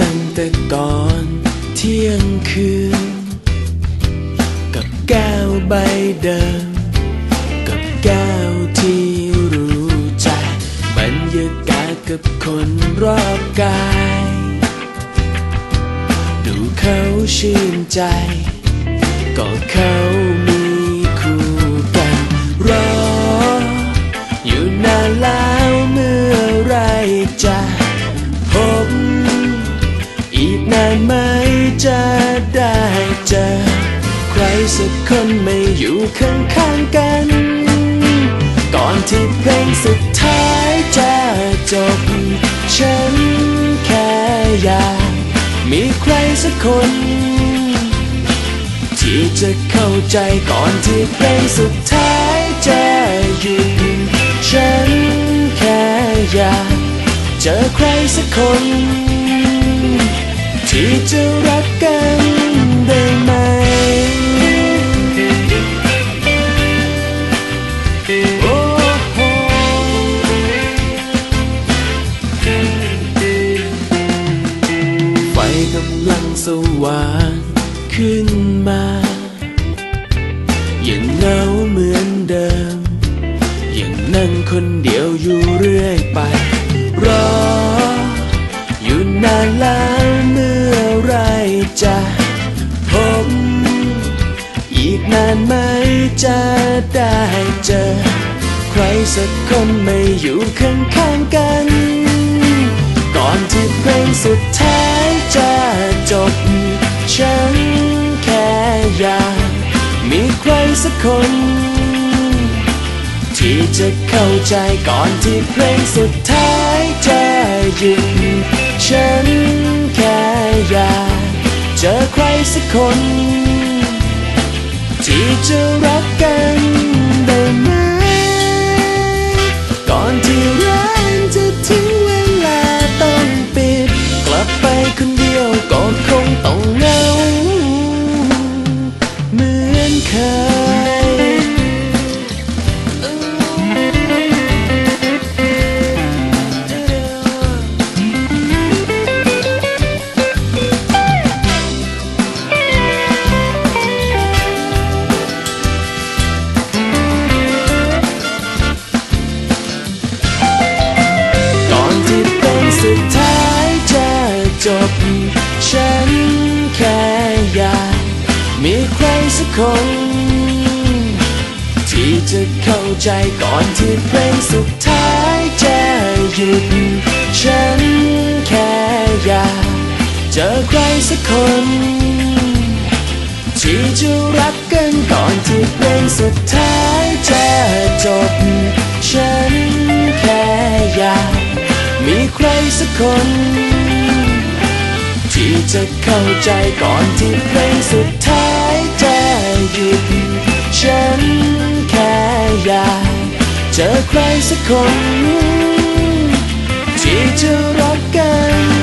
ตั้งแต่ก่อนเที่ยงคืน กับแก้วใบเดิม กับแก้วที่รู้ใจบรรยากาศกับคนรอบกาย ดูเขาชื่นใจ ก็เขา นานไหมจะได้เจอใครสักคนไม่อยู่ข้างๆกัน ก่อนที่เพลงสุดท้ายจะจบ ฉันแค่อยากมีใครสักคน ที่จะเข้าใจก่อนที่เพลงสุดท้ายจะหยุดฉันแค่อยากเจอใครสักคน ที่จะรักกันได้ไหม โอ้โหไฟกำลังสว่างขึ้น ไหมจะได้เจอ ใครสักคนไม่อยู่ข้างๆกัน ก่อนที่เพลงสุดท้ายจะจบ ฉันแค่อยากมีใครสักคน ที่จะเข้าใจก่อนที่เพลงสุดท้ายจะหยุดฉันแค่อยากเจอใครสักคน ที่จะรักกันได้ไหม ก่อนที่ร้านจะถึงเวลาต้องปิด กลับไปคนเดียวก็คงต้องเหง สุดท้ายจะจบ ฉันแค่อยากมีใครสักคน ที่จะเข้าใจก่อนที่เพลงสุดท้ายจะหยุด ฉันแค่อยากเจอใครสักคน ที่จะรักกันก่อนที่เพลงสุดท้ายจะจบ ใครสักคน ที่จะเข้าใจก่อนที่เพลงสุดท้ายจะหยุด ฉันแค่อยากเจอใครสักคน ที่จะรักกัน